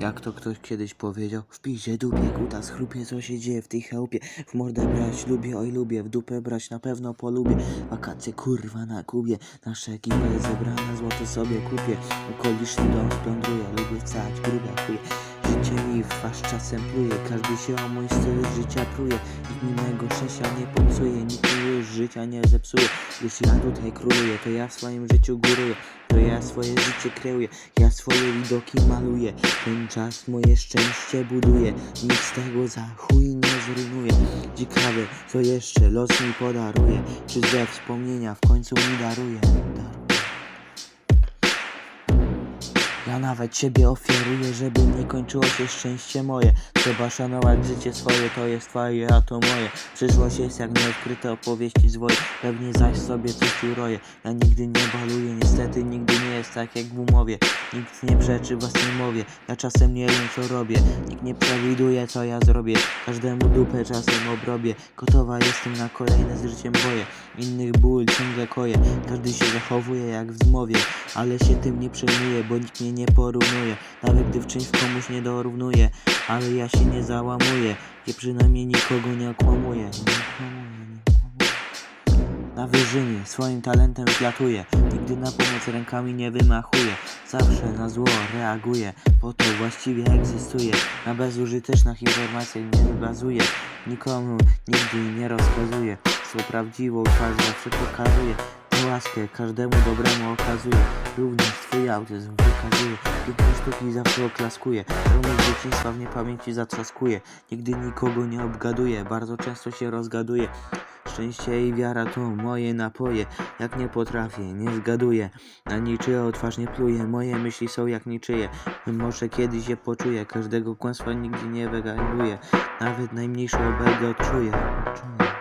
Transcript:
Jak to ktoś kiedyś powiedział, w pizie dupie, kuta schrupie, co się dzieje w tej chałupie. W mordę brać lubię, oj lubię, w dupę brać na pewno polubię. Wakacje kurwa na Kubie, nasza ekipa jest zebrana, złoto sobie kupię. Okoliczny dom splądruję, lubię wcać grube chuje. Życie mi w twarz czasem pluje, każdy się o mój styl życia pruje. Nikt mi mego szczęścia nie popsuje, nikt mi już życia nie zepsuje. Już ja tutaj króluję, to ja w swoim życiu góruję. To ja swoje życie kreuję, ja swoje widoki maluję. Ten czas moje szczęście buduje, nic z tego za chuj nie zrujnuje. Ciekawe, co jeszcze los mi podaruje, czy ze wspomnienia w końcu mi daruje. daruje. Ja nawet siebie ofiaruję, żeby nie kończyło się szczęście moje. Trzeba szanować życie swoje, to jest twoje, a to moje. Przyszłość jest jak nieodkryte opowieści zwoje. Pewnie zaś sobie coś uroję. Ja nigdy nie baluję, niestety nigdy nie jest tak jak w umowie. Nikt nie przeczy własnej mowie. Ja czasem nie wiem co robię. Nikt nie przewiduje co ja zrobię. Każdemu dupę czasem obrobię. Gotowa jestem na kolejne z życiem boje. Innych ból ciągle koję. Każdy się zachowuje jak w zmowie. Ale się tym nie przejmuję, bo nikt mnie nie porównuje. Nawet gdy w czymś komuś nie dorównuję. Ale ja się nie załamuję. Ja przynajmniej nikogo nie okłamuję. Na wyżynie swoim talentem zlatuję. Nigdy na pomoc rękami nie wymachuję. Zawsze na zło reaguję. Po to właściwie egzystuję. Na bezużytecznych informacjach nie bazuję. Nikomu nigdy nie rozkazuję. Swą prawdziwą twarz zawsze pokazuję. Łaskę każdemu dobremu okazuję. Również twój autyzm wykazuje. Piękne sztuki zawsze oklaskuję. Rumów dzieciństwa w niepamięci zatrzaskuje. Nigdy nikogo nie obgaduję. Bardzo często się rozgaduję. Szczęście i wiara to moje napoje. Jak nie potrafię, nie zgaduję. Na niczyją twarz nie pluję. Moje myśli są jak niczyje. Może kiedyś je poczuję. Każdego kłamstwa nigdy nie wygaduję. Nawet najmniejszą obelgę odczuję. odczuję.